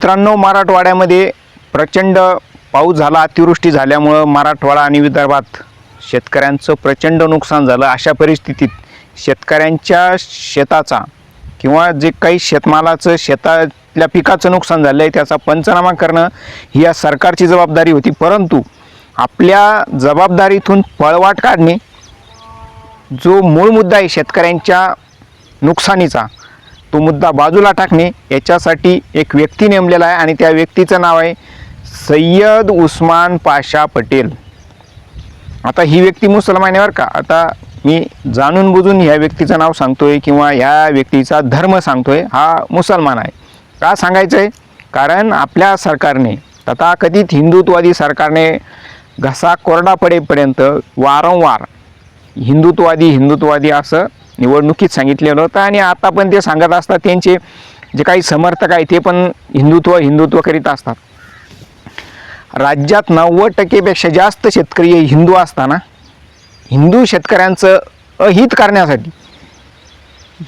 मित्रांनो मराठवाड्यामध्ये प्रचंड पाऊस झाला अतिवृष्टी झाल्यामुळं मराठवाडा आणि विदर्भात शेतकऱ्यांचं प्रचंड नुकसान झालं. अशा परिस्थितीत शेतकऱ्यांच्या शेताचा किंवा जे काही शेतमालाचं शेतातल्या पिकाचं नुकसान झालं आहे त्याचा पंचनामा करणं ही या सरकारची जबाबदारी होती. परंतु आपल्या जबाबदारीतून पळवाट काढणे जो मूळ मुद्दा आहे शेतकऱ्यांच्या नुकसानीचा तो मुद्दा बाजूला टाकणे याच्यासाठी एक व्यक्ती नेमलेला आहे आणि त्या व्यक्तीचं नाव आहे सय्यद उस्मान पाशा पटेल. आता ही व्यक्ती मुसलमान आहे बरं का? आता मी जाणून बुजून ह्या व्यक्तीचं नाव सांगतोय किंवा ह्या व्यक्तीचा धर्म सांगतोय हा मुसलमान आहे. का सांगायचं आहे कारण आपल्या सरकारने तथाकथित हिंदुत्ववादी सरकारने घसा कोरडा पडेपर्यंत वारंवार हिंदुत्ववादी हिंदुत्ववादी असं निवडणुकीत सांगितलेलं होतं. आणि आता पण ते सांगत असतात त्यांचे जे काही समर्थक आहे ते पण हिंदुत्व हिंदुत्व करीत असतात. राज्यात नव्वद टक्केपेक्षा जास्त शेतकरी हे हिंदू असताना हिंदू शेतकऱ्यांचं अहित करण्यासाठी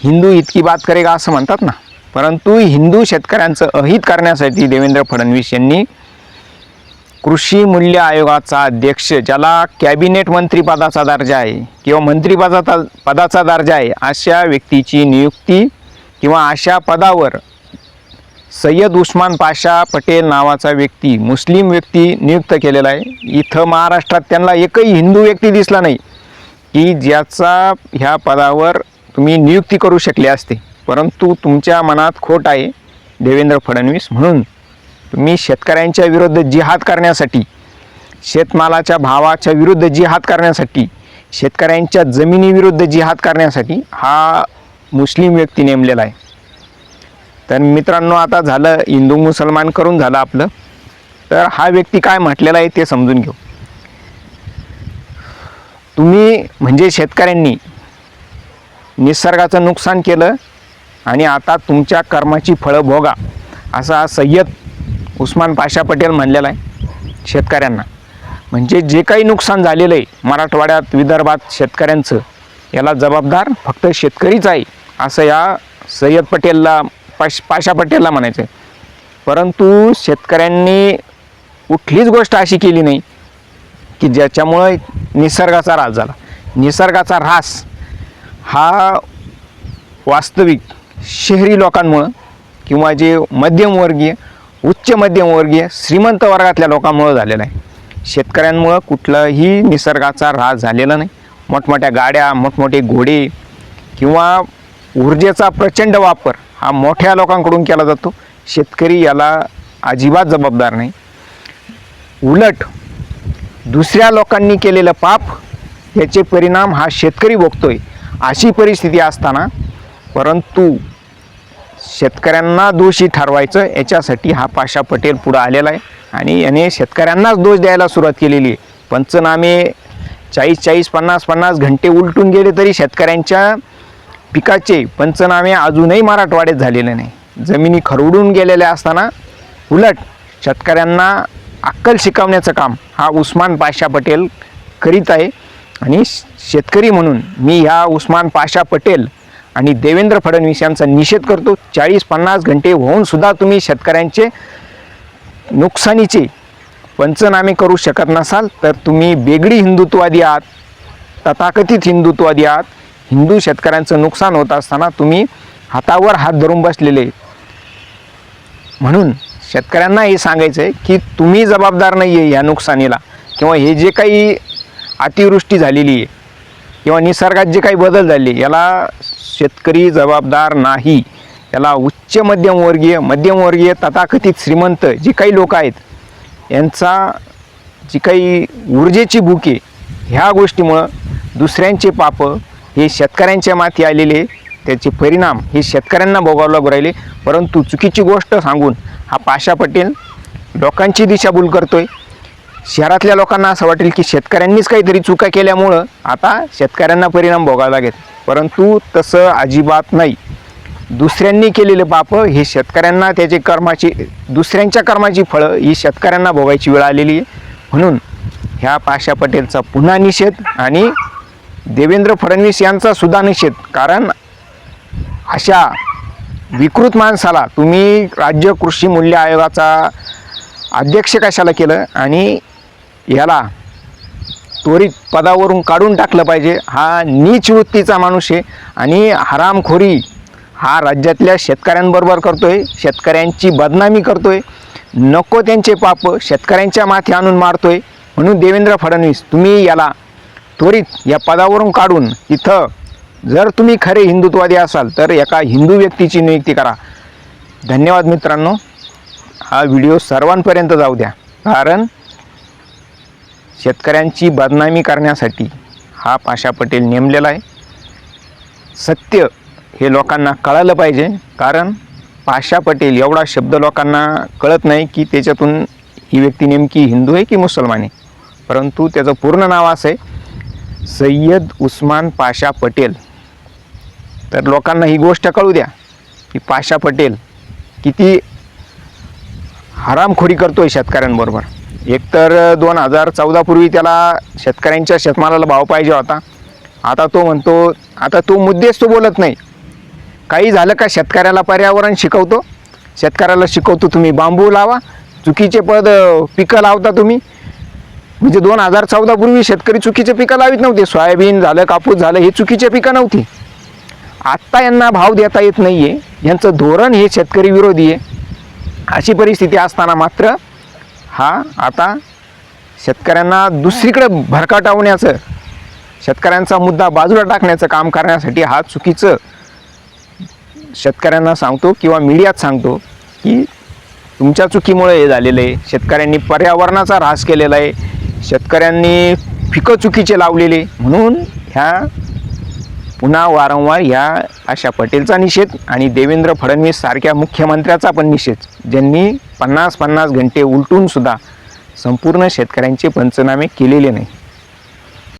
हिंदू इतकी बात करेगा असं म्हणतात ना. परंतु हिंदू शेतकऱ्यांचं अहित करण्यासाठी देवेंद्र फडणवीस यांनी कृषी मूल्य आयोगाचा अध्यक्ष ज्याला कॅबिनेट मंत्रीपदाचा दर्जा आहे किंवा मंत्रीपदाचा पदाचा दर्जा आहे अशा व्यक्तीची नियुक्ती किंवा अशा पदावर सय्यद उस्मान पाशा पटेल नावाचा व्यक्ती मुस्लिम व्यक्ती नियुक्त केलेला आहे. इथं महाराष्ट्रात त्यांना एकही हिंदू व्यक्ती दिसला नाही की ज्याचा ह्या पदावर तुम्ही नियुक्ती करू शकले असते. परंतु तुमच्या मनात खोट आहे देवेंद्र फडणवीस म्हणून. तुम्ही शेतकऱ्यांच्या विरुद्ध जिहाद करण्यासाठी शेतमालाच्या भावाच्या विरुद्ध जिहाद करण्यासाठी शेतकऱ्यांच्या जमिनीविरुद्ध जिहाद करण्यासाठी हा मुस्लिम व्यक्ती नेमलेला आहे. तर मित्रांनो आता झालं हिंदू मुसलमान करून झालं आपलं. तर हा व्यक्ती काय म्हटलेला आहे ते समजून घेऊ. तुम्ही म्हणजे शेतकऱ्यांनी निसर्गाचं नुकसान केलं आणि आता तुमच्या कर्माची फळं भोगा असा सय्यद उस्मान पाशा पटेल म्हणलेला आहे शेतकऱ्यांना. म्हणजे जे काही नुकसान झालेलं आहे मराठवाड्यात विदर्भात शेतकऱ्यांचं याला जबाबदार फक्त शेतकरीच आहे असं या सय्यद पटेलला पाश पाशा पटेलला म्हणायचं आहे परंतु शेतकऱ्यांनी कुठलीच गोष्ट अशी केली नाही की ज्याच्यामुळं निसर्गाचा ऱ्हास झाला. निसर्गाचा ऱ्हास हा वास्तविक शहरी लोकांमुळं किंवा जे मध्यमवर्गीय उच्च मध्यमवर्गीय श्रीमंत वर्गातल्या लोकांमुळं झालेला आहे. शेतकऱ्यांमुळं कुठलाही निसर्गाचा ऱ्हास झालेला नाही. मोठमोठ्या गाड्या मोठमोठे घोडे किंवा ऊर्जेचा प्रचंड वापर हा मोठ्या लोकांकडून केला जातो. शेतकरी याला अजिबात जबाबदार नाही. उलट दुसऱ्या लोकांनी केलेलं पाप याचे परिणाम हा शेतकरी भोगतोय अशी परिस्थिती असताना परंतु शेतकऱ्यांना दोषी ठरवायचं याच्यासाठी हा पाशा पटेल पुढं आलेला आहे. आणि याने शेतकऱ्यांनाच दोष द्यायला सुरुवात केलेली आहे. पंचनामे चाळीस चाळीस पन्नास पन्नास घंटे उलटून गेले तरी शेतकऱ्यांच्या पिकाचे पंचनामे अजूनही मराठवाड्यात झालेले नाही. जमिनी खरवडून गेलेल्या असताना उलट शेतकऱ्यांना अक्कल शिकवण्याचं काम हा उस्मान पाशा पटेल करीत आहे. आणि शेतकरी म्हणून मी ह्या उस्मान पाशा पटेल आणि देवेंद्र फडणवीस यांचा निषेध करतो. चाळीस पन्नास घंटे होऊन सुद्धा तुम्ही शेतकऱ्यांचे नुकसानीचे पंचनामे करू शकत नसाल तर तुम्ही बेगडी हिंदुत्ववादी आहात तथाकथित हिंदुत्ववादी आहात. हिंदू शेतकऱ्यांचं नुकसान होत असताना तुम्ही हातावर हात धरून बसलेले. म्हणून शेतकऱ्यांना हे सांगायचं आहे की तुम्ही जबाबदार नाही आहे या नुकसानीला किंवा हे जे काही अतिवृष्टी झालेली आहे किंवा निसर्गात जे काही बदल झाले याला शेतकरी जबाबदार नाही. याला उच्च मध्यमवर्गीय मध्यमवर्गीय तथाकथित श्रीमंत जे काही लोक आहेत यांचा जी काही ऊर्जेची भुके ह्या गोष्टीमुळं दुसऱ्यांचे पापं हे शेतकऱ्यांच्या माथी आलेले त्याचे परिणाम हे शेतकऱ्यांना भोगावला लागू राहिले. परंतु चुकीची गोष्ट सांगून हा पाशा पटेल लोकांची दिशाभूल आहे शहरातल्या लोकांना असं वाटेल की शेतकऱ्यांनीच काहीतरी चुका केल्यामुळं आता शेतकऱ्यांना परिणाम भोगावा लागेल. परंतु तसं अजिबात नाही. दुसऱ्यांनी केलेलं पाप हे शेतकऱ्यांना त्याचे कर्माची दुसऱ्यांच्या कर्माची फळं ही शेतकऱ्यांना भोगायची वेळ आलेली आहे. म्हणून ह्या पाशा पटेलचा पुन्हा निषेध आणि देवेंद्र फडणवीस यांचा सुद्धा निषेध. कारण अशा विकृत माणसाला तुम्ही राज्य कृषी मूल्य आयोगाचा अध्यक्ष कशाला केलं आणि याला त्वरित पदावरून काढून टाकलं पाहिजे. हा नीच वृत्तीचा माणूस आहे आणि हरामखोरी हा राज्यातल्या शेतकऱ्यांबरोबर करतो आहे शेतकऱ्यांची बदनामी करतो आहे नको त्यांचे पाप शेतकऱ्यांच्या माथी आणून मारतो आहे म्हणून देवेंद्र फडणवीस तुम्ही याला त्वरित या पदावरून काढून इथं जर तुम्ही खरे हिंदुत्ववादी असाल तर एका हिंदू व्यक्तीची नियुक्ती करा. धन्यवाद मित्रांनो. हा व्हिडिओ सर्वांपर्यंत जाऊ द्या. कारण शेतकऱ्यांची बदनामी करण्यासाठी हा पाशा पटेल नेमलेला आहे. सत्य हे लोकांना कळालं पाहिजे कारण पाशा पटेल एवढा शब्द लोकांना कळत नाही की त्याच्यातून ही व्यक्ती नेमकी हिंदू आहे की मुसलमान आहे. परंतु त्याचं पूर्ण नाव असं आहे सय्यद उस्मान पाशा पटेल. तर लोकांना ही गोष्ट कळू द्या की पाशा पटेल किती हरामखोरी करतो आहे शेतकऱ्यांबरोबर. एकतर दोन हजार चौदापूर्वी त्याला शेतकऱ्यांच्या शेतमालाला भाव पाहिजे होता. आता तो म्हणतो आता तो मुद्देच तो बोलत नाही. काही झालं का शेतकऱ्याला पर्यावरण शिकवतो. शेतकऱ्याला शिकवतो तुम्ही बांबू लावा. चुकीचे पद पिकं लावता तुम्ही. म्हणजे दोन हजार चौदापूर्वी शेतकरी चुकीचे पिकं लावित नव्हते. सोयाबीन झालं कापूस झालं हे चुकीचे पिकं नव्हती. आत्ता यांना भाव देता येत नाही आहे यांचं धोरण हे शेतकरी विरोधी आहे. अशी परिस्थिती असताना मात्र हा आता शेतकऱ्यांना दुसरीकडे भरकाटावण्याचं शेतकऱ्यांचा मुद्दा बाजूला टाकण्याचं काम करण्यासाठी हा चुकीचं शेतकऱ्यांना सांगतो किंवा मीडियात सांगतो की तुमच्या चुकीमुळे हे झालेलं आहे. शेतकऱ्यांनी पर्यावरणाचा ऱ्हास केलेला आहे. शेतकऱ्यांनी पिकं चुकीचे लावलेले. म्हणून ह्या पुन्हा वारंवार ह्या आशा पटेलचा निषेध आणि देवेंद्र फडणवीस सारख्या मुख्यमंत्र्याचा पण निषेध ज्यांनी पन्नास पन्नास घंटे उलटूनसुद्धा संपूर्ण शेतकऱ्यांचे पंचनामे केलेले नाही